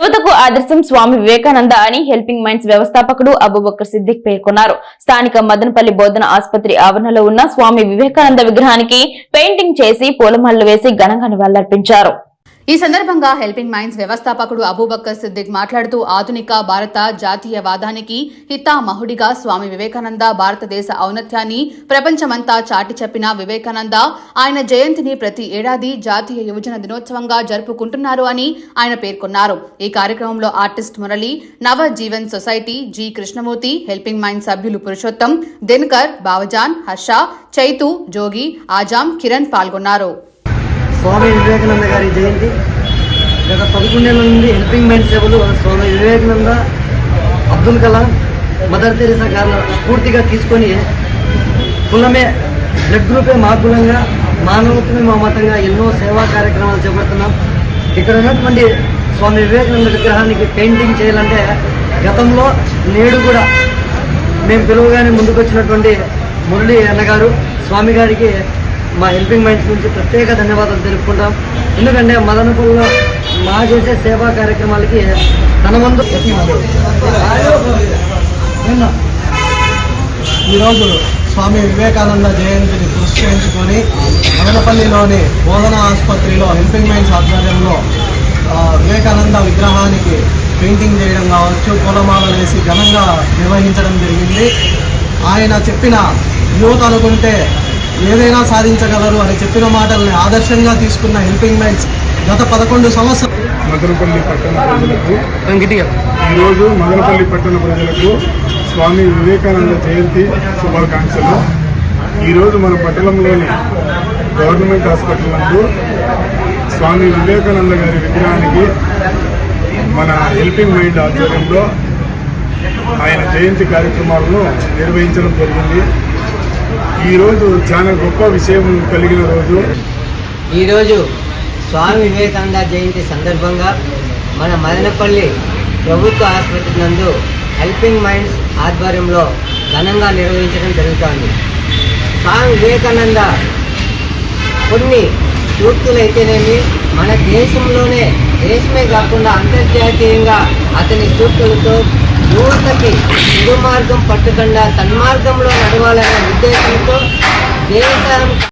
యువతకు ఆదర్శం స్వామి వివేకానంద అని హెల్పింగ్ మైండ్స్ వ్యవస్థాపకుడు అబుబక్కర్ సిద్దిక్ పేర్కొన్నారు. స్థానిక మదనపల్లి బోధన ఆసుపత్రి ఆవరణలో ఉన్న స్వామి వివేకానంద విగ్రహానికి పెయింటింగ్ చేసి పూలమాలలు వేసి ఘనంగా నివాళులర్పించారు. ఈ సందర్భంగా హెల్పింగ్ మైండ్స్ వ్యవస్థాపకుడు అబూబక్కర్ సిద్దిక్ మాట్లాడుతూ ఆధునిక భారత జాతీయవాదానికి హితామహుడిగా స్వామి వివేకానంద భారతదేశ ఔన్నత్యాన్ని ప్రపంచమంతా చాటి చెప్పిన వివేకానంద ఆయన జయంతిని ప్రతి ఏడాది జాతీయ యువజన దినోత్సవంగా జరుపుకుంటున్నారు అని ఆయన పేర్కొన్నారు. ఈ కార్యక్రమంలో artist Murali Nava Jeevan society G Krishnamurthy helping mind సభ్యులు పురుషోత్తం దినకర్ బావజాన్ హర్ష చైతు జోగి ఆజాం కిరణ్ పాల్గొన్నారు. స్వామి వివేకానంద గారి జయంతి. గత పదకొండేళ్ళ నుండి హెల్పింగ్ మైండ్ సేవలు స్వామి వివేకానంద అబ్దుల్ కలాం మదర్ తెరీసా గారిని స్ఫూర్తిగా తీసుకొని కులమే బ్లడ్ గ్రూపే మా కులంగా మానవత్వమే మా మతంగా ఎన్నో సేవా కార్యక్రమాలు చేపడుతున్నాం. ఇక్కడ ఉన్నటువంటి స్వామి వివేకానంద విగ్రహానికి పెయింటింగ్ చేయాలంటే గతంలో నేడు కూడా మేము పిలువగానే ముందుకొచ్చినటువంటి మురళి అన్నగారు స్వామి గారికి మా హెల్పింగ్ మైండ్స్ నుంచి ప్రత్యేక ధన్యవాదాలు తెలుపుకుంటాం. ఎందుకంటే మదనపూర్లో మా చేసే సేవా కార్యక్రమాలకి తన ముందు ఈరోజు స్వామి వివేకానంద జయంతిని పురస్కరించుకొని మదనపల్లిలోని బోధన ఆసుపత్రిలో హెల్పింగ్ మైండ్స్ ఆధ్వర్యంలో వివేకానంద విగ్రహానికి పెయింటింగ్ చేయడం కావచ్చు పూలమాలలు వేసి ఘనంగా నిర్వహించడం జరిగింది. ఆయన చెప్పిన యువత అనుకుంటే ఏదైనా సాధించగలరు అని చెప్పిన మాటల్ని ఆదర్శంగా తీసుకున్న హెల్పింగ్ మైండ్స్ గత పదకొండు సంవత్సరాలు. మదనపల్లి పట్టణ ప్రజలకు ఈరోజు మదనపల్లి పట్టణ ప్రజలకు స్వామి వివేకానంద జయంతి శుభాకాంక్షలు. ఈరోజు మన పట్టణంలోని గవర్నమెంట్ హాస్పిటల్ నందు స్వామి వివేకానంద గారి విగ్రహానికి మన హెల్పింగ్ మైండ్ ఆధ్వర్యంలో ఆయన జయంతి కార్యక్రమాలను నిర్వహించడం జరిగింది. ఈరోజు చాలా గొప్ప విషయం కలిగిన రోజు. ఈరోజు స్వామి వివేకానంద జయంతి సందర్భంగా మన మదనపల్లి ప్రభుత్వ ఆసుపత్రి నందు హెల్పింగ్ మైండ్స్ ఆధ్వర్యంలో ఘనంగా నిర్వహించడం జరుగుతోంది. స్వామి వివేకానంద కొన్ని సూక్తులైతేనేమి మన దేశంలోనే దేశమే కాకుండా అంతర్జాతీయంగా అతని సూక్తులతో యువతకి దుర్మార్గం పట్టకుండా సన్మార్గంలో నడవాలనే ఉద్దేశంతో దేశం